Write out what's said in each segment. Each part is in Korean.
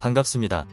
반갑습니다.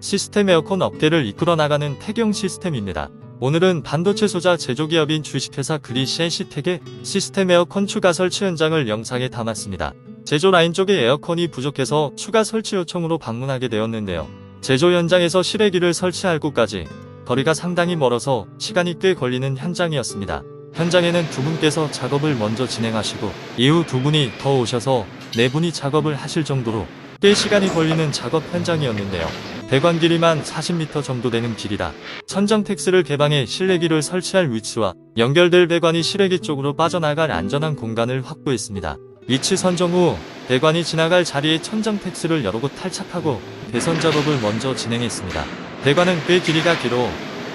시스템 에어컨 업계를 이끌어 나가는 태경 시스템입니다. 오늘은 반도체 소자 제조기업인 주식회사 그리 CNC텍의 시스템 에어컨 추가 설치 현장을 영상에 담았습니다. 제조 라인 쪽에 에어컨이 부족해서 추가 설치 요청으로 방문하게 되었는데요. 제조 현장에서 실외기를 설치할 곳까지 거리가 상당히 멀어서 시간이 꽤 걸리는 현장이었습니다. 현장에는 두 분께서 작업을 먼저 진행하시고 이후 두 분이 더 오셔서 네 분이 작업을 하실 정도로 꽤 시간이 걸리는 작업 현장이었는데요. 배관 길이만 40m 정도 되는 길이라 천정 텍스를 개방해 실내기를 설치할 위치와 연결될 배관이 실외기 쪽으로 빠져나갈 안전한 공간을 확보했습니다. 위치 선정 후 배관이 지나갈 자리에 천정 텍스를 여러 곳 탈착하고 배선 작업을 먼저 진행했습니다. 배관은 꽤 길이가 길어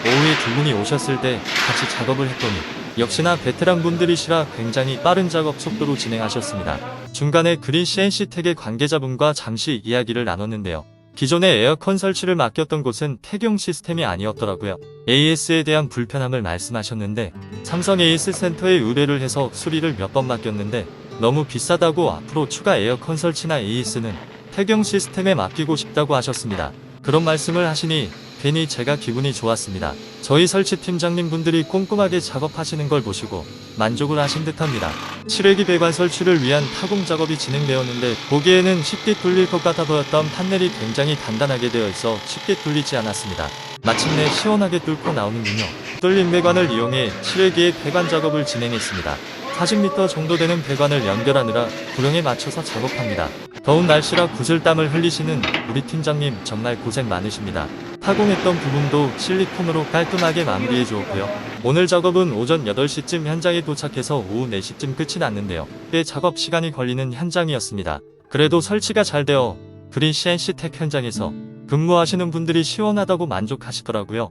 오후에 두 분이 오셨을 때 같이 작업을 했더니 역시나 베테랑 분들이시라 굉장히 빠른 작업 속도로 진행하셨습니다. 중간에 그린 CNC텍의 관계자분과 잠시 이야기를 나눴는데요. 기존에 에어컨 설치를 맡겼던 곳은 태경 시스템이 아니었더라고요. AS에 대한 불편함을 말씀하셨는데 삼성 AS 센터에 의뢰를 해서 수리를 몇 번 맡겼는데 너무 비싸다고 앞으로 추가 에어컨 설치나 AS는 태경 시스템에 맡기고 싶다고 하셨습니다. 그런 말씀을 하시니 괜히 제가 기분이 좋았습니다. 저희 설치 팀장님 분들이 꼼꼼하게 작업하시는 걸 보시고 만족을 하신 듯합니다. 실외기 배관 설치를 위한 타공 작업이 진행되었는데 보기에는 쉽게 뚫릴 것 같아 보였던 판넬이 굉장히 단단하게 되어 있어 쉽게 뚫리지 않았습니다. 마침내 시원하게 뚫고 나오는군요. 뚫린 배관을 이용해 실외기의 배관 작업을 진행했습니다. 40m 정도 되는 배관을 연결하느라 구령에 맞춰서 작업합니다. 더운 날씨라 구슬땀을 흘리시는 우리 팀장님 정말 고생 많으십니다. 타공했던 부분도 실리콘으로 깔끔하게 마무리해 주었고요. 오늘 작업은 오전 8시쯤 현장에 도착해서 오후 4시쯤 끝이 났는데요. 꽤 작업 시간이 걸리는 현장이었습니다. 그래도 설치가 잘 되어 그린 CNC 텍 현장에서 근무하시는 분들이 시원하다고 만족하시더라고요.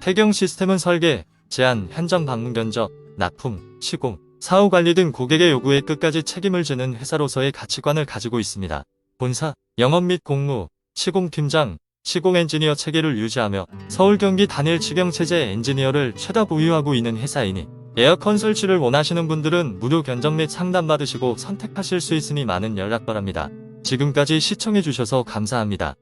태경 시스템은 설계, 제안, 현장 방문 견적, 납품, 시공, 사후 관리 등 고객의 요구에 끝까지 책임을 지는 회사로서의 가치관을 가지고 있습니다. 본사, 영업 및 공무, 시공팀장, 시공 엔지니어 체계를 유지하며 서울 경기 단일 직영 체제 엔지니어를 최다 보유하고 있는 회사이니 에어 컨 설치를 원하시는 분들은 무료 견적 및 상담 받으시고 선택하실 수 있으니 많은 연락 바랍니다. 지금까지 시청해주셔서 감사합니다.